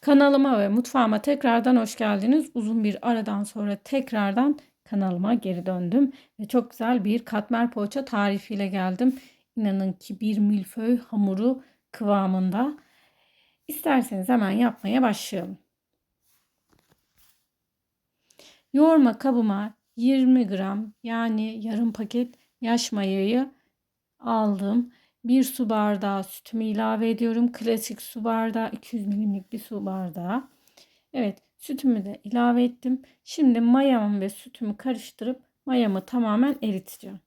Kanalıma ve mutfağıma tekrardan hoş geldiniz. Uzun bir aradan sonra tekrardan kanalıma geri döndüm ve çok güzel bir katmer poğaça tarifiyle geldim. İnanın ki bir milföy hamuru kıvamında. İsterseniz hemen yapmaya başlayalım. Yoğurma kabıma 20 gram yani yarım paket yaş mayayı aldım. 1 su bardağı sütümü ilave ediyorum. Klasik su bardağı 200 milimlik bir su bardağı. Evet sütümü de ilave ettim. Şimdi mayamı ve sütümü karıştırıp mayamı tamamen eriteceğim.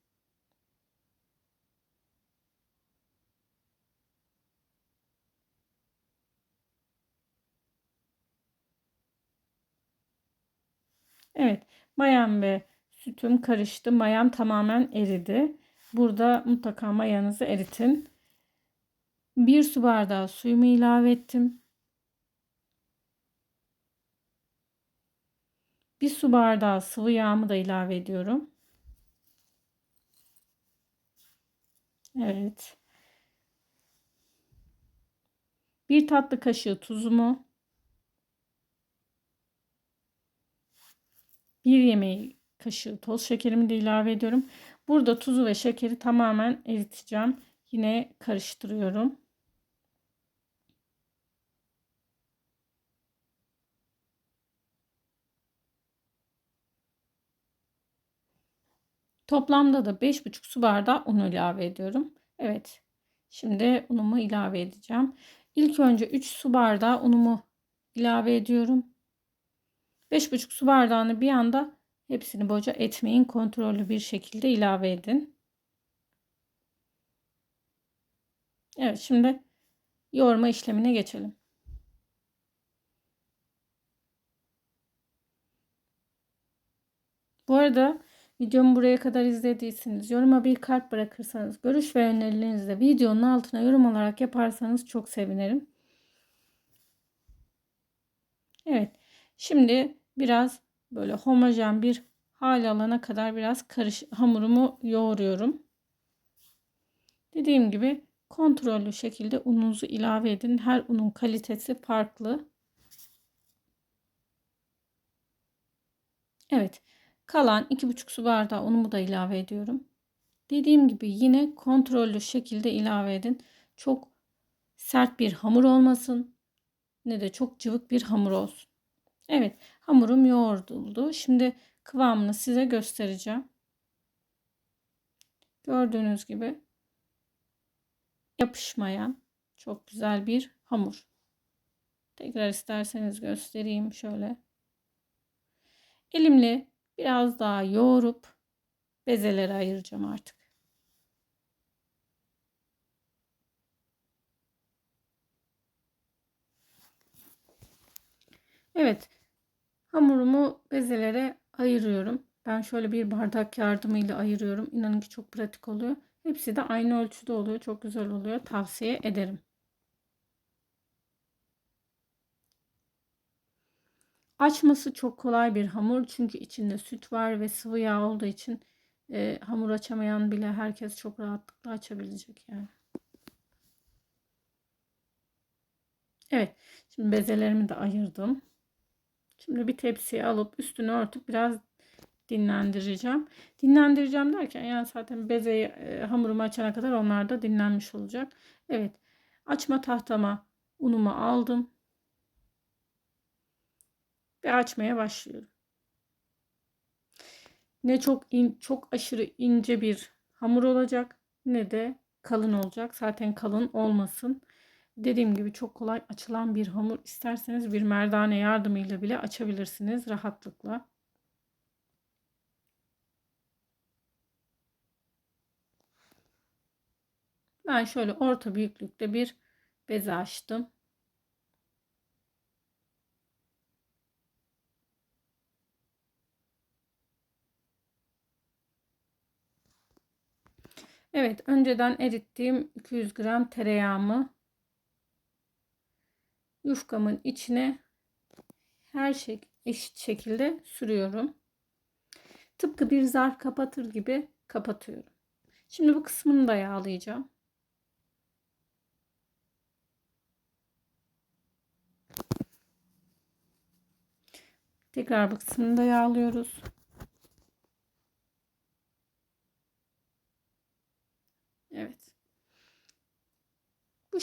Evet mayam ve sütüm karıştı. Mayam tamamen eridi. Burada mutlaka mayanızı eritin. Bir su bardağı suyumu ilave ettim. Bir su bardağı sıvı yağımı da ilave ediyorum. Evet. Bir tatlı kaşığı tuzumu. Bir yemeği kaşığı toz şekerimi de ilave ediyorum. Burada tuzu ve şekeri tamamen eriteceğim. Yine karıştırıyorum. Toplamda da 5,5 su bardağı un ilave ediyorum. Evet. Şimdi unumu ilave edeceğim. İlk önce 3 su bardağı unumu ilave ediyorum. 5,5 su bardağını bir anda hepsini boca etmeyin. Kontrollü bir şekilde ilave edin. Evet şimdi yoğurma işlemine geçelim. Bu arada Videomu buraya kadar izlediyseniz yoruma bir kalp bırakırsanız görüş ve önerilerinizi de videonun altına yorum olarak yaparsanız çok sevinirim. Evet. Şimdi biraz böyle homojen bir hal alana kadar biraz karış hamurumu yoğuruyorum. Dediğim gibi kontrollü şekilde ununuzu ilave edin. Her unun kalitesi farklı. Evet. Kalan 2,5 su bardağı unumu da ilave ediyorum. Dediğim gibi yine kontrollü şekilde ilave edin. Çok sert bir hamur olmasın ne de çok cıvık bir hamur olsun. Evet hamurum yoğruldu. Şimdi kıvamını size göstereceğim. Gördüğünüz gibi yapışmayan çok güzel bir hamur. Tekrar isterseniz göstereyim şöyle. Elimle Biraz daha yoğurup bezelere ayıracağım artık. Evet. Hamurumu bezelere ayırıyorum. Ben şöyle bir bardak yardımıyla ayırıyorum. İnanın ki çok pratik oluyor. Hepsi de aynı ölçüde oluyor. Çok güzel oluyor. Tavsiye ederim. Açması çok kolay bir hamur çünkü içinde süt var ve sıvı yağ olduğu için e, hamur açamayan bile herkes çok rahatlıkla açabilecek yani. Evet. Şimdi bezelerimi de ayırdım. Şimdi bir tepsiye alıp üstünü örtüp biraz dinlendireceğim. Dinlendireceğim derken yani zaten bezeyi e, hamurumu açana kadar onlar da dinlenmiş olacak. Evet. Açma tahtama unumu aldım ve açmaya başlıyorum. Ne çok in, çok aşırı ince bir hamur olacak ne de kalın olacak. Zaten kalın olmasın. Dediğim gibi çok kolay açılan bir hamur. İsterseniz bir merdane yardımıyla bile açabilirsiniz rahatlıkla. Ben şöyle orta büyüklükte bir beze açtım. Evet, önceden erittiğim 200 gram tereyağımı yufkamın içine her şey eşit şekilde sürüyorum. Tıpkı bir zarf kapatır gibi kapatıyorum. Şimdi bu kısmını da yağlayacağım. Tekrar bu kısmını da yağlıyoruz.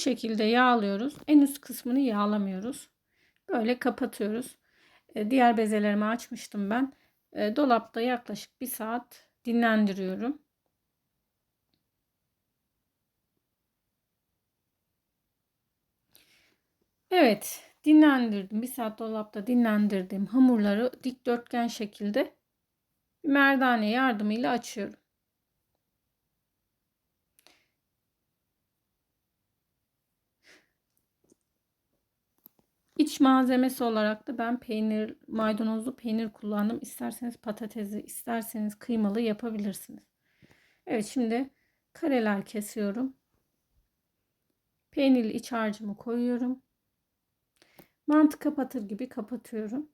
Şekilde yağlıyoruz. En üst kısmını yağlamıyoruz. Böyle kapatıyoruz. E, diğer bezelerimi açmıştım ben. E, dolapta yaklaşık bir saat dinlendiriyorum. Evet, dinlendirdim. Bir saat dolapta dinlendirdiğim hamurları dikdörtgen şekilde merdane yardımıyla açıyorum. İç malzemesi olarak da ben peynir, maydanozlu peynir kullandım. İsterseniz patatesli, isterseniz kıymalı yapabilirsiniz. Evet şimdi kareler kesiyorum. Peynirli iç harcımı koyuyorum. Mantı kapatır gibi kapatıyorum.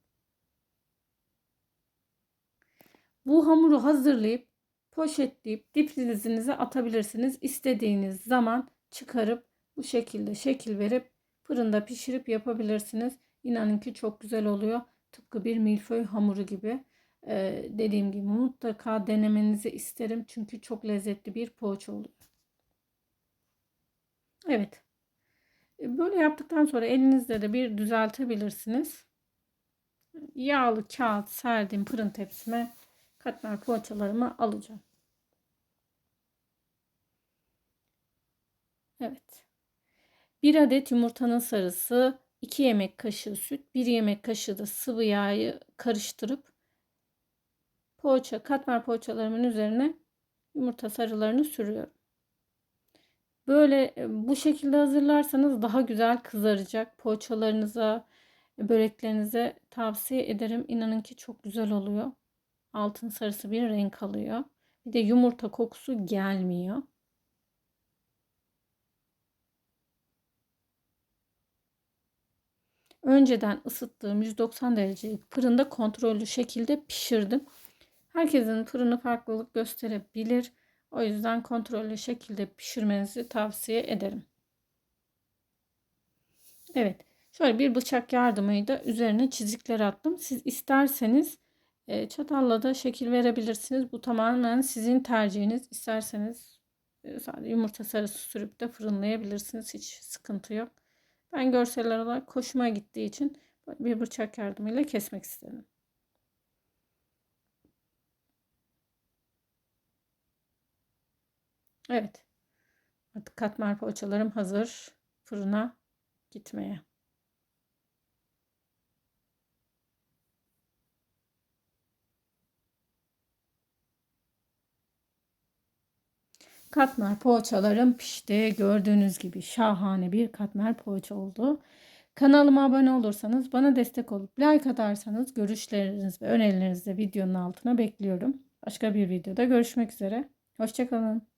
Bu hamuru hazırlayıp poşetleyip difrizinize atabilirsiniz. İstediğiniz zaman çıkarıp bu şekilde şekil verip fırında pişirip yapabilirsiniz. İnanın ki çok güzel oluyor. Tıpkı bir milföy hamuru gibi. Ee, dediğim gibi mutlaka denemenizi isterim. Çünkü çok lezzetli bir poğaça oluyor. Evet. E, böyle yaptıktan sonra elinizde de bir düzeltebilirsiniz. Yağlı kağıt serdiğim fırın tepsime katmer poğaçalarımı alacağım. Evet. 1 adet yumurtanın sarısı, 2 yemek kaşığı süt, 1 yemek kaşığı da sıvı yağı karıştırıp poğaça, katmer poğaçalarımın üzerine yumurta sarılarını sürüyorum. Böyle e, bu şekilde hazırlarsanız daha güzel kızaracak. Poğaçalarınıza, böreklerinize tavsiye ederim. İnanın ki çok güzel oluyor. Altın sarısı bir renk alıyor. Bir de yumurta kokusu gelmiyor. Önceden ısıttığım 190 derecelik fırında kontrollü şekilde pişirdim. Herkesin fırını farklılık gösterebilir. O yüzden kontrollü şekilde pişirmenizi tavsiye ederim. Evet. Şöyle bir bıçak yardımıyla üzerine çizikler attım. Siz isterseniz e, çatalla da şekil verebilirsiniz. Bu tamamen sizin tercihiniz. İsterseniz e, sadece yumurta sarısı sürüp de fırınlayabilirsiniz. Hiç sıkıntı yok. Ben görsel olarak hoşuma gittiği için bir bıçak yardımıyla kesmek istedim. Evet. Artık katmer poğaçalarım hazır fırına gitmeye. Katmer poğaçalarım pişti. Gördüğünüz gibi şahane bir katmer poğaça oldu. Kanalıma abone olursanız, bana destek olup like atarsanız görüşleriniz ve önerilerinizi videonun altına bekliyorum. Başka bir videoda görüşmek üzere. Hoşçakalın.